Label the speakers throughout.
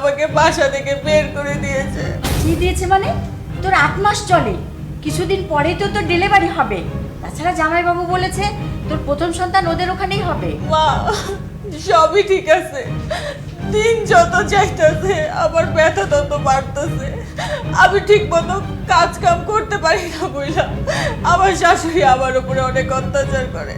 Speaker 1: আমাকে বাসা থেকে বের করে দিয়েছে।
Speaker 2: কি দিয়েছে মানে? তোর আট মাস চলে। কিছুদিন পরেই তো তোর ডেলিভারি হবে। তাছাড়া জামাইবাবু বলেছে তোর প্রথম সন্তান ওদের ওখানেই হবে।
Speaker 1: মা সবই ঠিক আছে। দিন যত চাইতেছে আমার ব্যথা তত বাড়তেছে। আমি ঠিক মতো কাজ কাম করতে পারি না বইলা। আমার শাশুড়ি আমার উপরে অনেক অত্যাচার করে।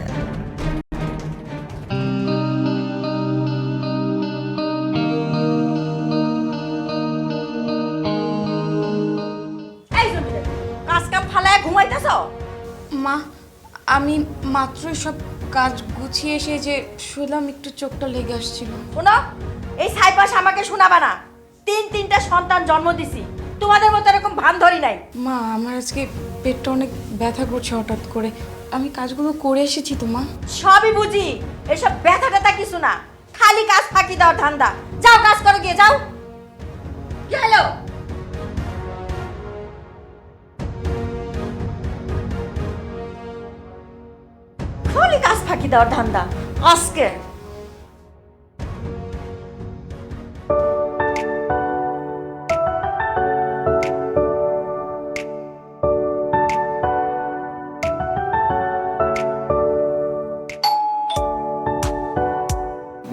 Speaker 3: মা আমি মাত্রই সব কাজ গুছিয়ে এসে যে শুনলাম একটু চোখটা লেগে আসছিল।
Speaker 2: শোনো এই সাইপাস আমাকে শোনাবা না। তিন তিনটা সন্তান জন্ম দিছি। তোমাদের মতো এরকম ভান ধরি নাই।
Speaker 3: মা আমার আজকে পেটটা অনেক ব্যথা করছে হঠাৎ করে। আমি কাজগুলো করে এসেছি তো মা।
Speaker 2: সবই বুঝি এসব ব্যথা ট্যাথা কিছু না। খালি কাজ ফাঁকি দাও ধান্দা। যাও কাজ করো গিয়ে যাও। কি হলো? ফাঁকি দেওয়ার ধান্দা। আজকে।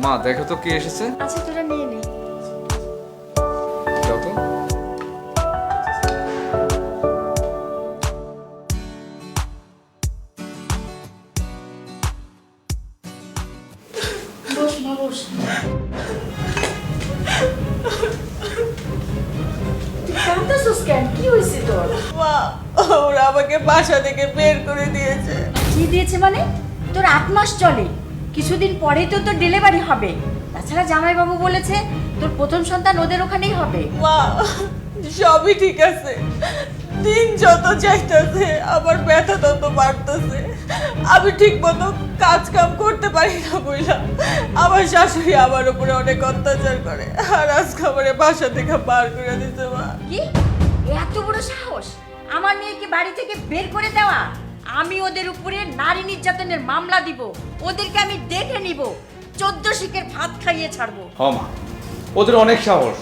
Speaker 4: মা দেখো তো কে এসেছে।
Speaker 2: আচ্ছা তোরা নিয়ে মানে? তোর আট মাস চলে। কিছুদিন পরেই তো তোর ডেলিভারি হবে। তাছাড়া জামাইবাবু বলেছে তোর প্রথম সন্তান ওদের ওখানেই হবে।
Speaker 1: মা সবই ঠিক আছে। দিন যত চাইতেছে আমার ব্যথা তত বাড়তেছে। আমি ঠিক মতো কাজ কাম করতে পারি না বইলা। আমার শাশুড়ি আমার উপরে অনেক অত্যাচার করে। আর আজকে আমার বাসা থেকে বার করে দিতে মা।
Speaker 2: কি? এত বড় সাহস? আমার মেয়েকে বাড়ি থেকে বের করে দেওয়া? আমি ওদের উপরে নারী নির্যাতনের মামলা দিব। ওদেরকে আমি দেখে নিব। চোদ্দ শিখের ভাত খাইয়ে ছাড়বো।
Speaker 5: হ মা ওদের অনেক সাহস।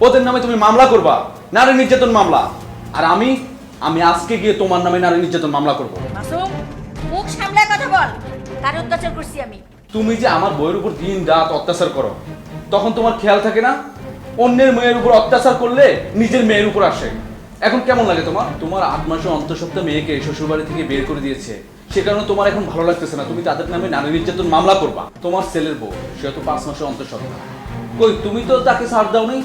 Speaker 5: ওদের নামে তুমি মামলা করবা নারী নির্যাতন মামলা। আর আমি আমি আজকে গিয়ে তোমার নামে নারী নির্যাতন মামলা করব।
Speaker 2: মাসুম মুখ সামলায় কথা বল। কার অত্যাচার করছি আমি।
Speaker 5: তুমি যে আমার বইয়ের উপর দিন রাত অত্যাচার করো তখন তোমার খেয়াল থাকে না? অন্যের মেয়ের উপর অত্যাচার করলে নিজের মেয়ের উপর আসে। এখন কেমন লাগে তোমার? তোমার আট মাসের অন্তঃসপ্তাহ মেয়েকে শ্বশুরবাড়ি থেকে বের করে দিয়েছে সে কারণে তোমার এখন ভালো লাগতেছে না। তুমি তাদের নামে নারী নির্যাতন মামলা করবা। তোমার ছেলের বউ সে তো পাঁচ মাসের অন্তঃসপ্তাহ কই তুমি তো তাকে ছাড় দাও নেই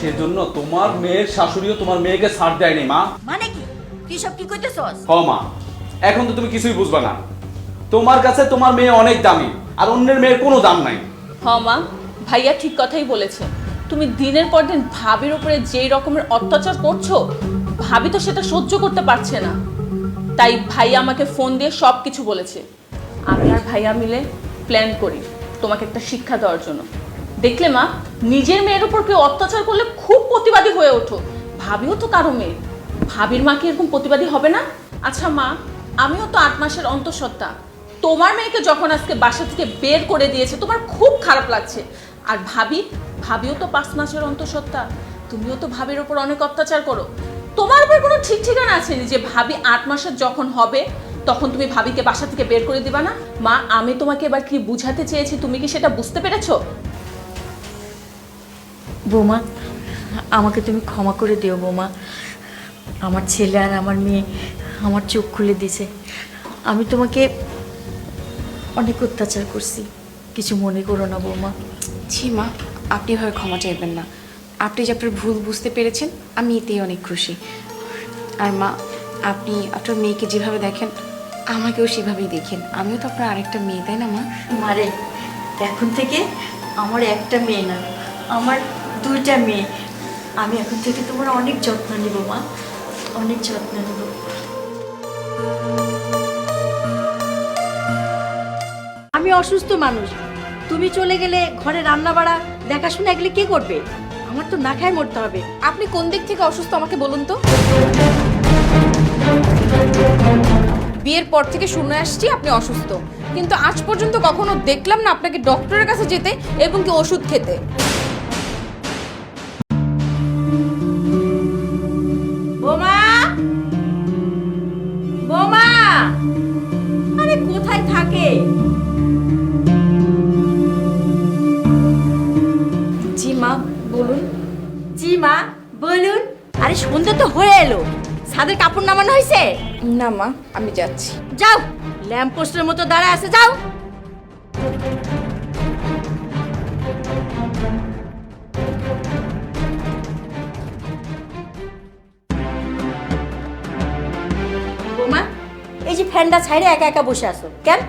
Speaker 5: সেজন্য তোমার মেয়ের শাশুড়িও তোমার মেয়েকে ছাড় দেয়নি মা।
Speaker 2: মানে কি? তুই সব কি কইতেছস?
Speaker 5: হ মা। এখন তো তুমি কিছুই বুঝবা না। তোমার কাছে তোমার মেয়ে অনেক দামি আর অন্যের মেয়ের কোনো দাম নাই।
Speaker 6: হ মা। ভাইয়া ঠিক কথাই বলেছে। তুমি দিনের পর দিন ভাবির উপরে যেই রকমের অত্যাচার করছ, ভাবি তো সেটা সহ্য করতে পারছে না। তাই ভাইয়া আমাকে ফোন দিয়ে সব কিছু বলেছে। আমি আর ভাইয়া মিলে প্ল্যান করি তোমাকে একটা শিক্ষা দেওয়ার জন্য। দেখলে মা, নিজের মেয়ের উপর কেউ অত্যাচার করলে খুব প্রতিবাদী হয়ে ওঠো। ভাবিও তো কারও মেয়ে। ভাবির মা কি এরকম প্রতিবাদী হবে না? আচ্ছা মা, আমিও তো আট মাসের অন্তঃসত্ত্বা। তোমার মেয়েকে যখন আজকে বাসা থেকে বের করে দিয়েছে, তোমার খুব খারাপ লাগছে। আর ভাবি ভাবিও তো পাঁচ মাসের অন্তঃসত্ত্বা। তুমিও তো ভাবির ওপর অনেক অত্যাচার করো। তোমার উপর কোনো ঠিক ঠিকানা আছে যে ভাবি আট মাসের যখন হবে তখন তুমি ভাবিকে বাসা থেকে বের করে দিবা না? মা আমি তোমাকে এবার কি বুঝাতে চেয়েছি তুমি কি সেটা বুঝতে পেরেছ?
Speaker 2: বৌমা আমাকে তুমি ক্ষমা করে দিও বৌমা। আমার ছেলে আর আমার মেয়ে আমার চোখ খুলে দিয়েছে। আমি তোমাকে অনেক অত্যাচার করছি। কিছু মনে করো না বৌমা।
Speaker 3: ছি মা আপনি এভাবে ক্ষমা চাইবেন না। আপনি যে আপনার ভুল বুঝতে পেরেছেন আমি এতেই অনেক খুশি। আর মা আপনি আপনার মেয়েকে যেভাবে দেখেন আমাকেও সেভাবেই দেখেন। আমিও তো আপনার আরেকটা মেয়ে তাই না মা?
Speaker 2: মারে এখন থেকে আমার একটা মেয়ে না আমার দুইটা মেয়ে। আমি এখন থেকে তোমার অনেক যত্ন নিব মা অনেক যত্ন নেব। আমি অসুস্থ মানুষ। তুমি চলে গেলে ঘরে রান্না বাড়া দেখাশোনা এগুলি কে করবে? আমার তো না খায় মরতে হবে।
Speaker 3: আপনি কোন দিক থেকে অসুস্থ আমাকে বলুন তো? বিয়ের পর থেকে শুনে আসছি আপনি অসুস্থ। কিন্তু আজ পর্যন্ত কখনো দেখলাম না আপনাকে ডক্টরের কাছে যেতে এবং কি ওষুধ খেতে।
Speaker 2: মা
Speaker 3: আমি যাচ্ছি।
Speaker 2: যাও ল্যাম্প পোস্টের মতো দাঁড়ায় আছে যাও। বৌমা এই যে ফ্যানটা ছাইরে একা একা বসে আছো কেন?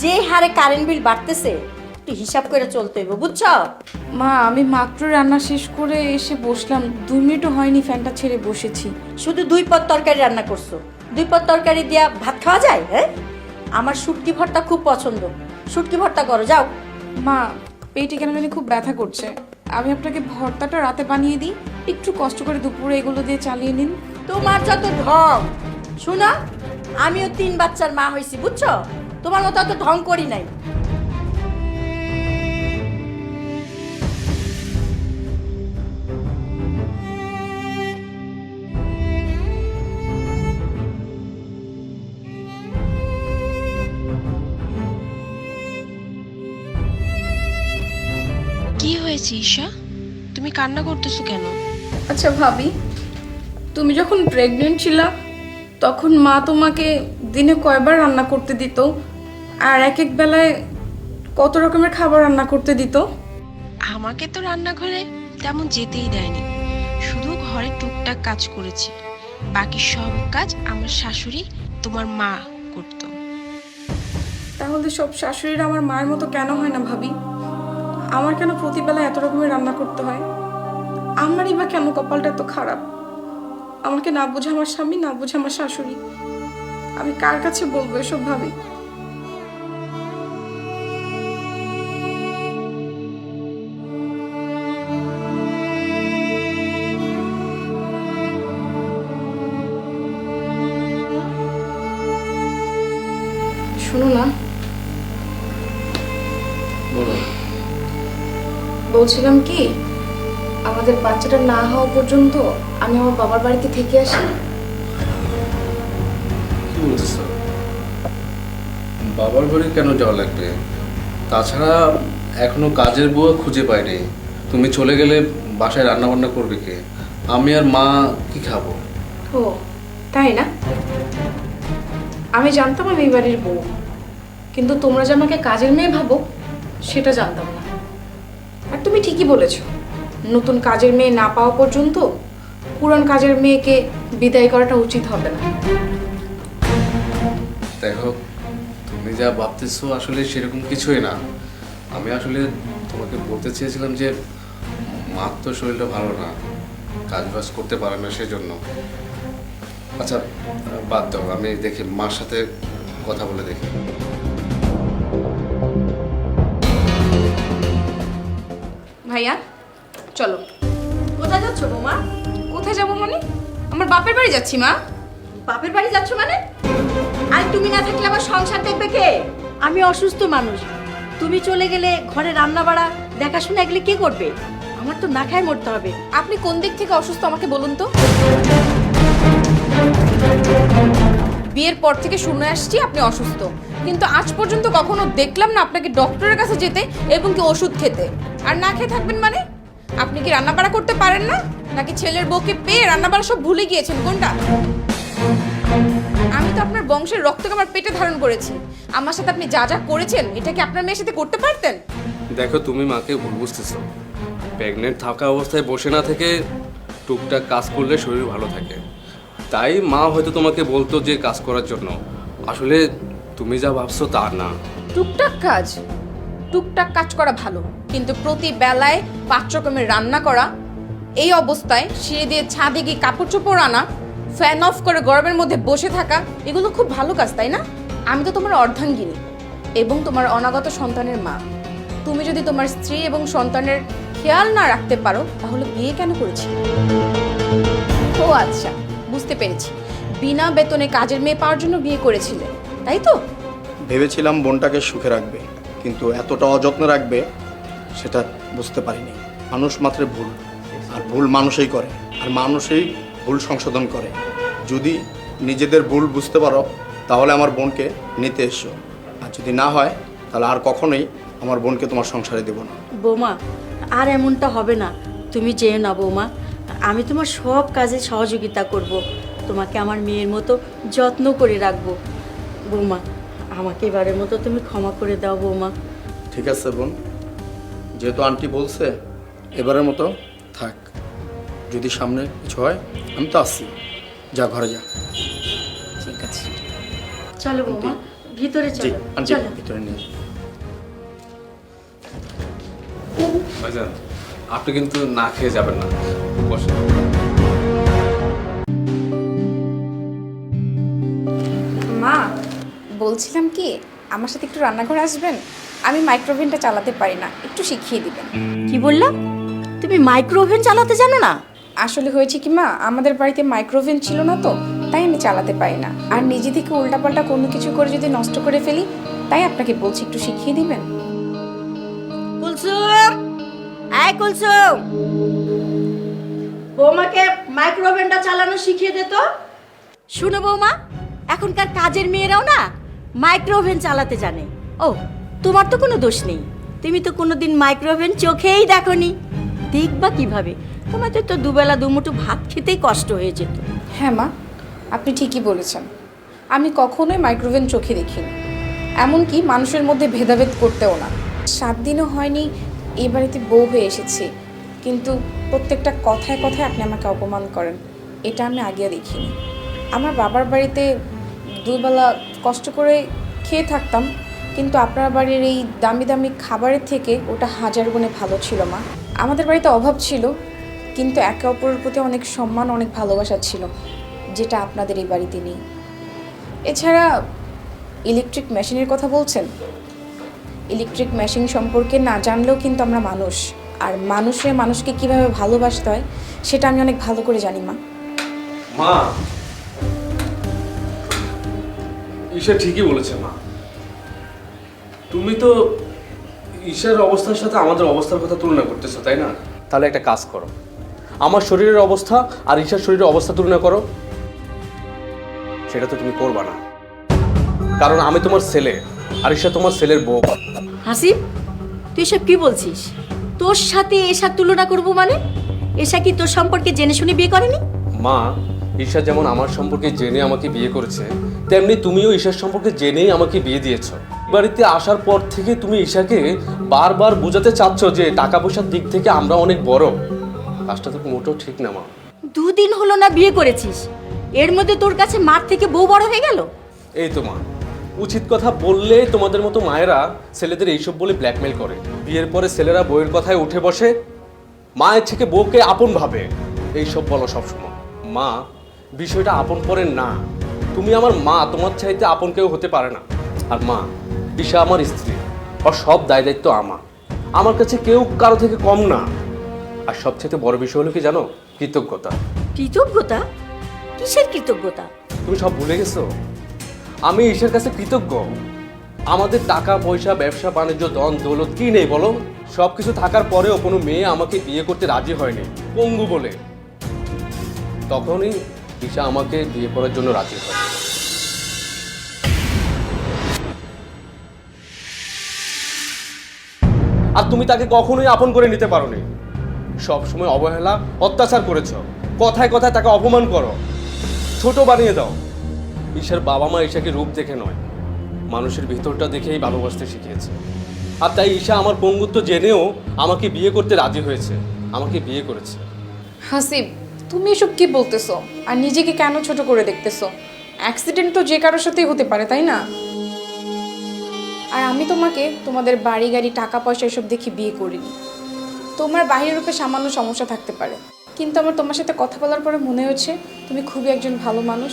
Speaker 2: যে হারে কারেন্ট বিল বাড়তেছে একটু হিসাব করে চলতে হইব বুঝছ?
Speaker 3: মা আমি মাত্র রান্না শেষ করে এসে বসলাম। দুই মিনিটও হয়নি ফ্যানটা ছেড়ে বসেছি।
Speaker 2: শুধু দুই পদ তরকারি রান্না করছ। দুই পদ তরকারি দিয়া ভাত খাওয়া যায় হ্যাঁ? আমার শুটকি ভর্তা খুব পছন্দ। শুটকি ভর্তা করো যাও।
Speaker 3: মা পেটে কেন জানি খুব ব্যথা করছে। আমি আপনাকে ভর্তাটা রাতে বানিয়ে দিই। একটু কষ্ট করে দুপুরে এগুলো দিয়ে চালিয়ে নিন।
Speaker 2: তোমার যত ঢং। শোনা আমিও তিন বাচ্চার মা হয়েছি বুঝছ? তোমার মতো অত ঢং করি নাই।
Speaker 4: হয়েছে ঈশা? তুমি কান্না করতেছো কেন?
Speaker 3: আচ্ছা ভাবি তুমি যখন প্রেগনেন্ট ছিলা তখন মা তোমাকে দিনে কয়বার রান্না করতে দিত? আর এক এক বেলায় কত রকমের খাবার রান্না করতে দিত?
Speaker 4: আমাকে তো রান্নাঘরে তেমন যেতেই দেয়নি। শুধু ঘরে টুকটাক কাজ করেছি। বাকি সব কাজ আমার শাশুড়ি তোমার মা করতো।
Speaker 3: তাহলে সব শাশুড়িরা আমার মায়ের মতো কেন হয় না ভাবি? আমার কেন প্রতিবেলা এত রকমের রান্না করতে হয়? আমারই বা কেন কপালটা এত খারাপ? আমাকে না বুঝে আমার স্বামী, না বুঝে আমার শাশুড়ি। আমি কার কাছে বলব এসব ভাবি? বলছিলাম কি আমাদের বাচ্চাটা না হওয়া পর্যন্ত আমি আমার বাবার বাড়িতে থেকে আসি?
Speaker 5: কি বলতেছ বাবার বাড়ি কেন যাওয়া লাগবে? তাছাড়া এখনও কাজের বউ খুঁজে পাইনি। তুমি চলে গেলে বাসায় রান্না বান্না করবে কে? আমি আর মা কি খাব?
Speaker 3: ও তাই না? আমি জানতাম আমি এই বাড়ির বউ। কিন্তু তোমরা যে আমাকে কাজের মেয়ে ভাবো সেটা জানতাম না। তুমি ঠিকই বলেছ। নতুন কাজের মেয়ে না পাওয়া পর্যন্ত পুরান কাজের মেয়েকে বিদায় করাটা উচিত হবে না।
Speaker 5: দেখো, তুমি যা ভাবতেছো আসলে সেরকম কিছুই না। আমি আসলে তোমাকে বলতে চেয়েছিলাম যে মার তো শরীরটা ভালো না, কাজ বাজ করতে পারে না সেজন্য। আচ্ছা বাদ দাও, আমি দেখি, মার সাথে কথা বলে দেখি।
Speaker 3: ভাইয়া চলো।
Speaker 2: কোথায় যাচ্ছ বৌমা?
Speaker 3: কোথায় যাব মানে? আমার বাপের বাড়ি যাচ্ছি মা।
Speaker 2: বাপের বাড়ি যাচ্ছ মানে? আর তুমি না থাকলে আমার সংসার দেখবে কে? আমি অসুস্থ মানুষ। তুমি চলে গেলে ঘরে রান্না বাড়া দেখাশোনা এগুলো কে করবে? আমার তো না খায় মরতে হবে।
Speaker 3: আপনি কোন দিক থেকে অসুস্থ আমাকে বলুন তো? বিয়ের পর থেকে শুনে আসছি আপনি অসুস্থ। কিন্তু আজ পর্যন্ত কখনো দেখলাম না আপনাকে ডক্টরের কাছে যেতে এবং কি ওষুধ খেতে। আর না খেয়ে থাকবেন মানে? আপনি কি রান্নাবাড়া করতে পারেন না? নাকি ছেলের বউকে পেয়ে রান্নাবাড়া সব ভুলে গিয়েছেন? কোনটা? আমি তো আপনার বংশের রক্তকে আমার পেটে ধারণ করেছি। আমার সাথে আপনি যা যা করেছেন, এটা কি আপনার মেয়ের সাথে করতে পারতেন?
Speaker 5: দেখো, তুমি মাকে ভুল বুঝতেছো। প্রেগনেন্ট থাকা অবস্থায় বসে না থেকে টুকটাক কাজ করলে শরীর ভালো থাকে। তাই মা হয়তো তোমাকে বলতো যে কাজ করার জন্য। আসলে তুমি যা ভাবছ তা না।
Speaker 3: টুকটাক কাজ। টুকটাক কাজ করা ভালো। কিন্তু প্রতি বেলায় পাঁচ রকমের রান্না করা, এই অবস্থায় সিঁড়ি দিয়ে ছাদে গিয়ে কাপড় চোপড় আনা, ফ্যান অফ করে গরমের মধ্যে বসে থাকা, এগুলো খুব ভালো কাজ, তাই না? আমি তো তোমার অর্ধাঙ্গিনী এবং তোমার অনাগত সন্তানের মা। তুমি যদি তোমার স্ত্রী এবং সন্তানের খেয়াল না রাখতে পারো, তাহলে বিয়ে কেন করেছি ও আচ্ছা। বুঝতে পেরেছি। বিনা বেতনে কাজের মেয়ে পাওয়ার জন্য বিয়ে করেছিলে তাই তো?
Speaker 7: ভেবেছিলাম বোনটাকে সুখে রাখবে কিন্তু এতটা অযত্ন রাখবে সেটা বুঝতে পারিনি। মানুষ মাত্র ভুল আর ভুল মানুষই করে আর মানুষই ভুল সংশোধন করে। যদি নিজেদের ভুল বুঝতে পারো তাহলে আমার বোনকে নিতে এসো। আর যদি না হয় তাহলে আর কখনোই আমার বোনকে তোমার সংসারে দেবো না।
Speaker 2: বৌমা আর এমনটা হবে না। তুমি যেও না বৌমা। আমি তোমার সব কাজে সহযোগিতা করব। তোমাকে আমার মেয়ের মতো যত্ন করে রাখব। বৌমা আমাকে এবারের মতো তুমি ক্ষমা করে দাও বৌমা।
Speaker 7: ঠিক আছে বোন। যেহেতু আন্টি বলছে এবারের মতো থাক। যদি সামনে কিছু হয় আমি তো আসছি যা ঘরে যা।
Speaker 3: ঠিক আছে।
Speaker 2: চলো বৌমা ভিতরে চলো।
Speaker 7: আন্টি
Speaker 2: চলো।
Speaker 7: ভিতরে নিয়ে যাও।
Speaker 8: ভাইজান আপনি কিন্তু না খেয়ে যাবেন না। বসেন।
Speaker 3: মা বলছিলাম কি আমার সাথে একটু রান্নাঘরে আসবেন? আমি মাইক্রোওভেনটা চালাতে পারি না একটু শিখিয়ে দিবেন।
Speaker 2: কি বললাম? তুমি মাইক্রো ওভেন চালাতে জানো না?
Speaker 3: আসলে হয়েছে কি মা আমাদের বাড়িতে মাইক্রোওভেন ছিল না তো তাই আমি চালাতে পারি না। আর নিজে থেকে উল্টাপাল্টা কোনো কিছু করে যদি নষ্ট করে ফেলি তাই আপনাকে বলছি একটু শিখিয়ে দিবেন?
Speaker 2: কুলসুম আয় কুলসুম। বৌমাকে মাইক্রো ওভেনটা চালানো শিখিয়ে দে তো। শুনো বৌমা এখনকার কাজের মেয়েরাও না মাইক্রো ওভেন চালাতে জানে। ও তোমার তো কোনো দোষ নেই। তুমি তো কোনোদিন মাইক্রো ওভেন চোখেই দেখোনি। দেখবা কীভাবে? তোমাদের তো দুবেলা দুমুঠো ভাত খেতেই কষ্ট হয়ে যেত।
Speaker 3: হ্যাঁ মা আপনি ঠিকই বলেছেন। আমি কখনোই মাইক্রোওভেন চোখে দেখিনি। এমনকি মানুষের মধ্যে ভেদাভেদ করতেও না। সাত দিনও হয়নি এই বাড়িতে বউ হয়ে এসেছি। কিন্তু প্রত্যেকটা কথায় কথায় আপনি আমাকে অপমান করেন। এটা আমি আগে দেখিনি। আমার বাবার বাড়িতে দুবেলা কষ্ট করে খেয়ে থাকতাম, কিন্তু আপনার বাড়ির এই দামি দামি খাবারের থেকে ওটা হাজার গুণে ভালো ছিল মা। আমাদের বাড়িতে অভাব ছিল, কিন্তু একে অপরের প্রতি অনেক সম্মান, অনেক ভালোবাসা ছিল, যেটা আপনাদের এই বাড়িতে নেই। এছাড়া ইলেকট্রিক মেশিনের কথা বলছেন? ইলেকট্রিক মেশিন সম্পর্কে না জানলেও কিন্তু আমরা মানুষ। আর মানুষের মানুষকে কীভাবে ভালোবাসতে হয় সেটা আমি অনেক ভালো করে জানি মা।
Speaker 8: মা! ঈশা ঠিকই বলেছে মা। তুমি তো ঈশার অবস্থার সাথে আমাদের অবস্থার কথা তুলনা করতেছো তাই না?
Speaker 9: তাহলে একটা কাজ করো। আমার শরীরের অবস্থা আর ঈশার শরীরের অবস্থা তুলনা করো। সেটা তো তুমি করবা না। কারণ আমি তোমার ছেলে। আর ঈশা তোমার ছেলের বউ।
Speaker 2: হাসিব তুই সব কি বলছিস? তোর সাথে এসার তুলনা করব মানে? এসা কি তোর সম্পর্কে জেনে শুনে বিয়ে করেনি?
Speaker 9: মা ঈশা যেমন আমার সম্পর্কে জেনে আমাকে বিয়ে করেছে তেমনি তুমিও ঈশার সম্পর্কে জেনেই আমাকে বিয়ে দিয়েছ। বাড়িতে আসার পর থেকে তুমি ঈশাকে বারবার বোঝাতে চাচ্ছ যে টাকা পয়সার দিক থেকে আমরা অনেক বড়। কাজটা তো মোটেও ঠিক না মা।
Speaker 2: দুদিন হলো না বিয়ে করেছিস। এর মধ্যে তোর কাছে মার থেকে বউ বড় হয়ে গেল?
Speaker 9: এই তো মা। উচিত কথা বললে তোমাদের মতো মায়েরা ছেলেদের এইসব বলে ব্ল্যাকমেল করে। বিয়ের পরে ছেলেরা বইয়ের কথায় উঠে বসে মায়ের থেকে বউকে আপন ভাবে। এইসব বলো সবসময়। মা বিষয়টা আপন পরের না। তুমি আমার মা তোমার চাইতে আপন কেউ হতে পারে না। আর মা ঈশা আমার স্ত্রী আর সব দায় দায়িত্ব আমার। আমার কাছে কেউ কারও থেকে কম না। আর সবচেয়ে বড় বিষয় হলো কি জানো? কৃতজ্ঞতা।
Speaker 2: কৃতজ্ঞতা? কিসের কৃতজ্ঞতা?
Speaker 9: তুমি সব ভুলে গেছো? আমি ঈশ্বরের কাছে কৃতজ্ঞ। আমাদের টাকা, পয়সা, ব্যবসা, বাণিজ্য দন দৌলত কি নেই বলো? সব কিছু থাকার পরেও কোনো মেয়ে আমাকে বিয়ে করতে রাজি হয়নি, পঙ্গু বলে। তখনই ঈশা আমাকে বিয়ে করার জন্য রাজি হয়। আর তুমি তাকে কখনোই আপন করে নিতে পারোনি। সব সময় অবহেলা, অত্যাচার করেছ। কথায় কথায় তাকে অপমান করো। ছোট বানিয়ে দাও। ঈশার বাবা মা ঈশাকে রূপ দেখে নয়, মানুষের ভিতরটা দেখেই ভালোবাসতে শিখিয়েছে। আর তাই ঈশা আমার পঙ্গুত্ব জেনেও আমাকে বিয়ে করতে রাজি হয়েছে, আমাকে বিয়ে করেছে।
Speaker 3: হাসিব তুমি এসব কি বলতেছো? আর নিজেকে কেন ছোট করে দেখতেছো? অ্যাক্সিডেন্ট তো যে কারোর সাথেই হতে পারে, তাই না? আর আমি তোমাকে তোমাদের বাড়ি, গাড়ি, টাকা, পয়সা এসব দেখে বিয়ে করিনি। তোমার বাহিরের রূপে সামান্য সমস্যা থাকতে পারে। কিন্তু আমার তোমার সাথে কথা বলার পরে মনে হচ্ছে তুমি খুবই একজন ভালো মানুষ।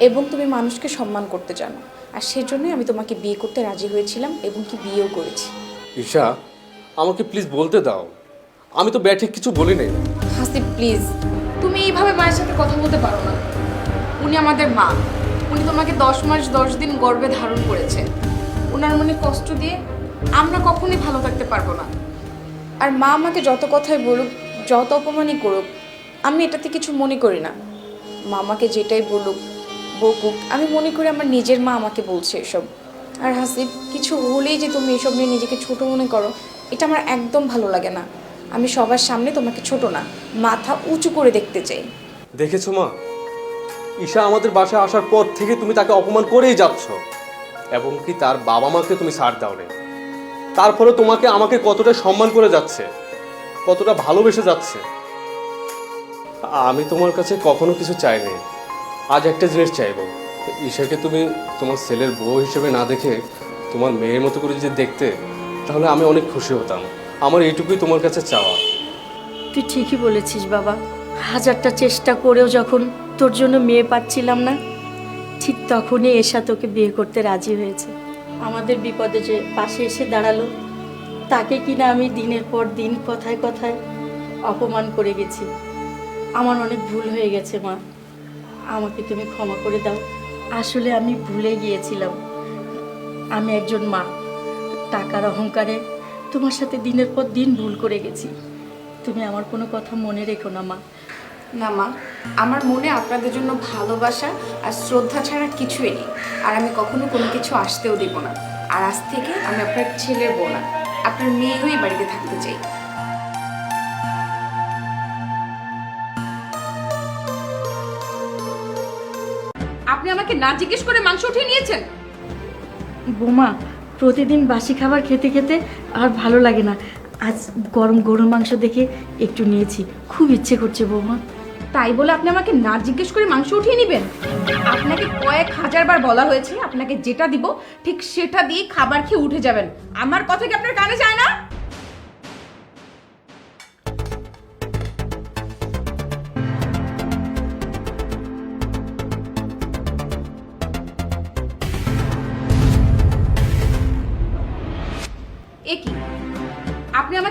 Speaker 3: এবং তুমি মানুষকে সম্মান করতে জানো। আর সেজন্যই আমি তোমাকে বিয়ে করতে রাজি হয়েছিলাম এবং কি বিয়েও করেছি।
Speaker 9: ঈশা আমাকে প্লিজ বলতে দাও। আমি তো ব্যাঠিক কিছু বলি নাই।
Speaker 3: হাসিব প্লিজ তুমি এইভাবে মায়ের সাথে কথা বলতে পারো না। উনি আমাদের মা। উনি তোমাকে দশ মাস দশ দিন গর্বে ধারণ করেছে। ওনার মনে কষ্ট দিয়ে আমরা কখনোই ভালো থাকতে পারব না। আর মা আমাকে যত কথাই বলুক যত অপমানই করুক আমি এটাতে কিছু মনে করি না। মা আমাকে যেটাই বলুক বকুক আমি মনে করি আমার নিজের মা আমাকে বলছে এসব। আর হাসিব, কিছু হলেই যে তুমি এসব নিয়ে নিজেকে ছোট মনে করো, এটা আমার একদম ভালো লাগে না।
Speaker 10: আমি সবার সামনে তোমাকে ছোট না, মাথা উঁচু করে দেখতে চাই।
Speaker 9: দেখেছ মা? ঈশা আমাদের বাসায় আসার পর থেকে তুমি তাকে অপমান করেই যাচ্ছ। এবং কি তার বাবা মাকে তুমি ছাড় দাও নি তারপরে তোমাকে আমাকে কতটা সম্মান করে যাচ্ছে, কতটা ভালোবেসে যাচ্ছে, আমি তোমার কাছে কখনো কিছু চাইনি। আজ একটা জিনিস চাইব। ঈশাকে তুমি তোমার ছেলের বউ হিসেবে না দেখে তোমার মেয়ের মতো করে যদি দেখতে, তাহলে আমি অনেক খুশি হতাম। আমার এইটুকুই তোমার কাছে চাওয়া।
Speaker 2: তুই ঠিকই বলেছিস বাবা। হাজারটা চেষ্টা করেও যখন তোর জন্য মেয়ে পাচ্ছিলাম না, ঠিক তখনই এসা তোকে বিয়ে করতে রাজি হয়েছে। আমাদের বিপদে যে পাশে এসে দাঁড়াল, তাকে কিনা আমি দিনের পর দিন কথায় কথায় অপমান করে গেছি। আমার অনেক ভুল হয়ে গেছে, মা। আমাকে তুমি ক্ষমা করে দাও। আসলে আমি ভুলে গিয়েছিলাম। আমি একজন মা। টাকার অহংকারে তোমার সাথে দিনের পর দিন ভুল করে গেছি। তুমি আমার কোনো কথা মনে রেখো না, মা।
Speaker 10: না, মা। আমার মনে আপনাদের জন্য ভালোবাসা আর শ্রদ্ধা ছাড়া কিছুই নেই। আর আমি কখনো কোনো কিছু আসতেও দেব না। আর আজ থেকে আমি আপনার ছেলের বোনা আপনার মেয়ে হয়ে বাড়িতে থাকতে চাই।
Speaker 3: আমাকে না জিজ্ঞেস করে মাংস উঠিয়ে নিয়েছেন?
Speaker 2: বোমা প্রতিদিন বাসি খাবার খেতে খেতে আর ভালো লাগে না। আজ গরম গরুর মাংস দেখে একটু নিয়েছি। খুব ইচ্ছে করছে বৌমা।
Speaker 3: তাই বলে আপনি আমাকে না জিজ্ঞেস করে মাংস উঠিয়ে নেবেন? আপনাকে কয়েক হাজার বার বলা হয়েছে আপনাকে যেটা দিব ঠিক সেটা দিয়ে খাবার খেয়ে উঠে যাবেন। আমার কথা কি আপনার কানে যায় না?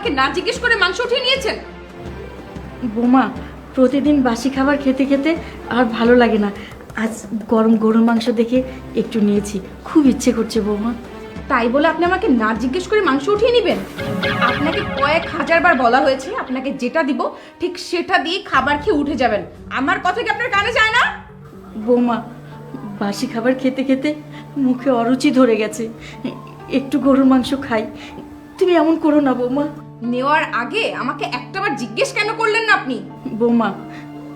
Speaker 3: আমাকে না জিজ্ঞেস করে মাংস উঠিয়ে নিয়েছেন?
Speaker 2: বোমা প্রতিদিন বাসি খাবার খেতে খেতে আর ভালো লাগে না। আজ গরম গরুর মাংস দেখে একটু নিয়েছি। খুব ইচ্ছে করছে বৌমা।
Speaker 3: তাই বলে আপনি আমাকে না জিজ্ঞেস করে মাংস উঠিয়ে নেবেন? আপনাকে কয়েক হাজার বার বলা হয়েছে আপনাকে যেটা দিব ঠিক সেটা দিয়ে খাবার খেয়ে উঠে যাবেন। আমার কথা কি আপনার কানে যায় না?
Speaker 2: বৌমা বাসি খাবার খেতে খেতে মুখে অরুচি ধরে গেছে। একটু গরুর মাংস খাই। তুমি এমন করো না বৌমা।
Speaker 3: নেওয়ার আগে আমাকে একটাবার জিজ্ঞেস কেন করলেন না আপনি?
Speaker 2: বৌমা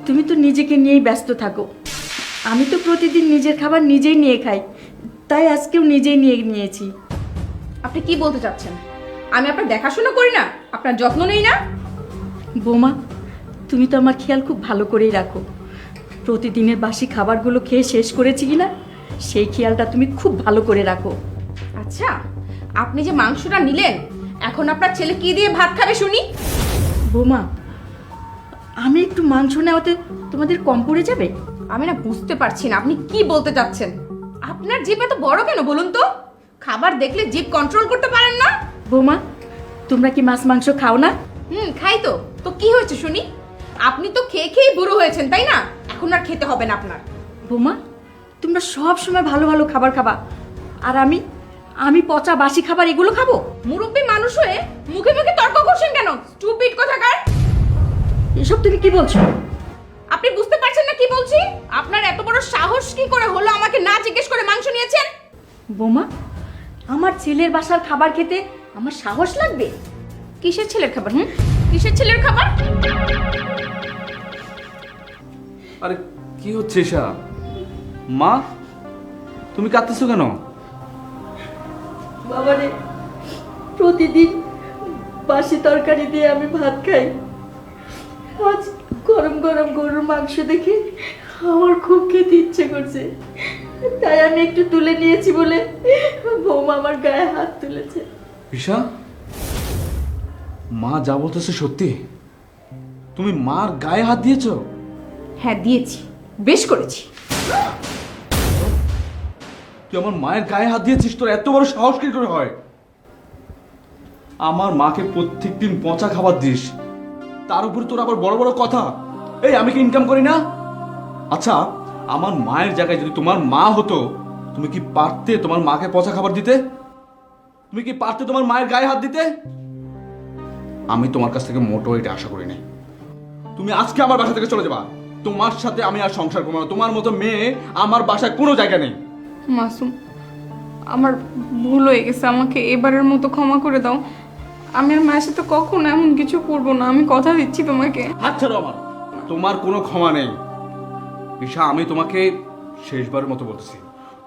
Speaker 2: তুমি তো নিজেকে নিয়েই ব্যস্ত থাকো। আমি তো প্রতিদিন নিজের খাবার নিজেই নিয়ে খাই। তাই আজকেও নিজেই নিয়ে নিয়েছি।
Speaker 3: আপনি কি বলতে চাচ্ছেন? আমি আপনার দেখাশোনা করি না? আপনার যত্ন নেই না?
Speaker 2: বৌমা তুমি তো আমার খেয়াল খুব ভালো করেই রাখো। প্রতিদিনের বাসি খাবারগুলো খেয়ে শেষ করেছি কি না সেই খেয়ালটা তুমি খুব ভালো করে রাখো।
Speaker 3: আচ্ছা আপনি যে মাংসটা নিলেন এখন আপনার ছেলে কি দিয়ে ভাত খাবে শুনি?
Speaker 2: বোমা আমি একটু মাংস নেওয়াতে তোমাদের কম পড়ে যাবে?
Speaker 3: আমি না বুঝতে পারছি না আপনি কি বলতে চাচ্ছেন? আপনার জিভ এত বড় কেন বলুন তো? খাবার দেখলে জিভ কন্ট্রোল করতে পারেন না।
Speaker 2: বোমা তোমরা কি মাছ মাংস খাও না?
Speaker 3: হুম খাই তো। তো কি হয়েছে শুনি? আপনি তো খেয়ে খেয়ে বুড়ো হয়েছেন তাই না? এখন আর খেতে হবে না আপনার।
Speaker 2: বোমা তোমরা সব সময় ভালো ভালো খাবার খাবা। আর আমি আমি পচা বাসি খাবার এগুলো খাব?
Speaker 3: মুরব্বী মানুষ হয়ে মুখে মুখে তর্ক করছেন কেন? স্টুপিড কোথাকার?
Speaker 2: এসব তুমি কি বলছো?
Speaker 3: আপনি বুঝতে পারছেন না কি বলছি? আপনার এত বড় সাহস কি করে হলো আমাকে না জিজ্ঞেস করে মাংস নিয়েছেন?
Speaker 2: বৌমা, আমার ছেলের বাসার খাবার খেতে আমার সাহস লাগবে?
Speaker 3: কিসের ছেলের খাবার, হুম? কিসের ছেলের খাবার?
Speaker 5: আরে, কি হচ্ছে ঈশা? মা, তুমি কাঁদতেছো কেন?
Speaker 2: বাবারে প্রতিদিন বাসি তরকারি দিয়ে আমি ভাত খাই। আজ গরম গরম গরুর মাংস দেখে আমার খুব খেতে ইচ্ছে করছে। তাই আমি একটু তুলে নিয়েছি বলে বৌমা আমার গায়ে হাত তুলেছে।
Speaker 5: ঈশা মা যা বলতেছে সত্যি? তুমি মার গায়ে হাত দিয়েছ?
Speaker 3: হ্যাঁ দিয়েছি। বেশ করেছি।
Speaker 5: তুই আমার মায়ের গায়ে হাত দিয়েছিস, তোর এত বড় সাহস কি করে হয়? আমার মাকে প্রত্যেক দিন পচা খাবার দিস। তার উপর তোর আবার বড় বড় কথা। এই, আমি কি ইনকাম করি না? আচ্ছা আমার মায়ের জায়গায় যদি তোমার মা হতো, তুমি কি পারতে তোমার মাকে পচা খাবার দিতে? তুমি কি পারতে তোমার মায়ের গায়ে হাত দিতে? আমি তোমার কাছ থেকে মোটো এটা আশা করি নাই তুমি আজকে আমার বাসা থেকে চলে যাবা। তোমার সাথে আমি আর সংসার করব না। তোমার মতো মেয়ে আমার বাসায় কোনো জায়গা নেই।
Speaker 11: মাসুম আমার ভুল হয়ে গেছে আমাকে এবারের মতো ক্ষমা করে দাও।
Speaker 3: আমি আর মায়ের সাথে কখনো এমন কিছু করব না আমি কথা দিচ্ছি তোমাকে।
Speaker 12: ছাড়ো আমার তোমার কোনো ক্ষমা নেই। ঈশা আমি তোমাকে শেষবারের মতো বলতেছি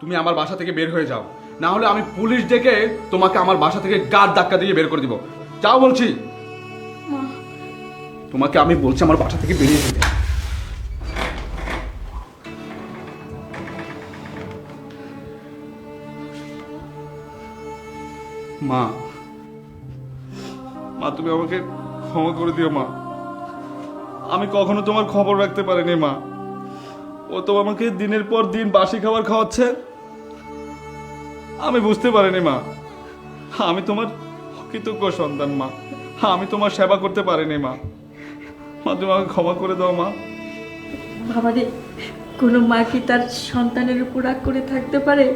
Speaker 12: তুমি আমার বাসা থেকে বের হয়ে যাও। না হলে আমি পুলিশ ডেকে তোমাকে আমার বাসা থেকে গার ধাক্কা দিয়ে বের করে দিব। যাও বলছি। তোমাকে আমি বলছি আমার বাসা থেকে বেরিয়ে যেতে। মা। মা, তুমি আমাকে ক্ষমা করে দিও, মা। আমি কখনো তোমার খবর রাখতে পারিনি, মা। ও তো আমাকে দিনের পর দিন বাসি খাবার খাওয়াচ্ছে। আমি বুঝতে পারিনি, মা। আমি তোমার কৃতজ্ঞ সন্তান, মা। আমি তোমার সেবা করতে পারিনি, মা। মা, তুমি আমাকে ক্ষমা করে দাও, মা।
Speaker 2: বাবারে কোনো মা কি তার সন্তানের উপর রাগ করে থাকতে পারে?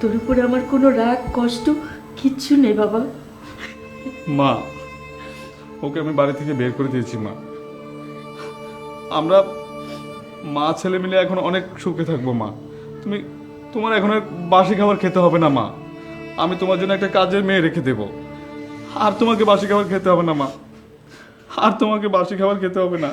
Speaker 2: তোর উপরে আমার কোনো রাগ, কষ্ট কিচ্ছু নেই বাবা।
Speaker 12: মা, ওকে আমি বাড়ি থেকে বের করে দিয়েছি, মা। আমরা মা, ছেলে মিলে এখন অনেক সুখে থাকব, মা। তুমি, তোমার এখন আর বাসি খাবার খেতে হবে না, মা। আমি তোমার জন্য একটা কাজের মেয়ে রেখে দেব। আর তোমাকে বাসি খাবার খেতে হবে না, মা। আর তোমাকে বাসি খাবার খেতে হবে না।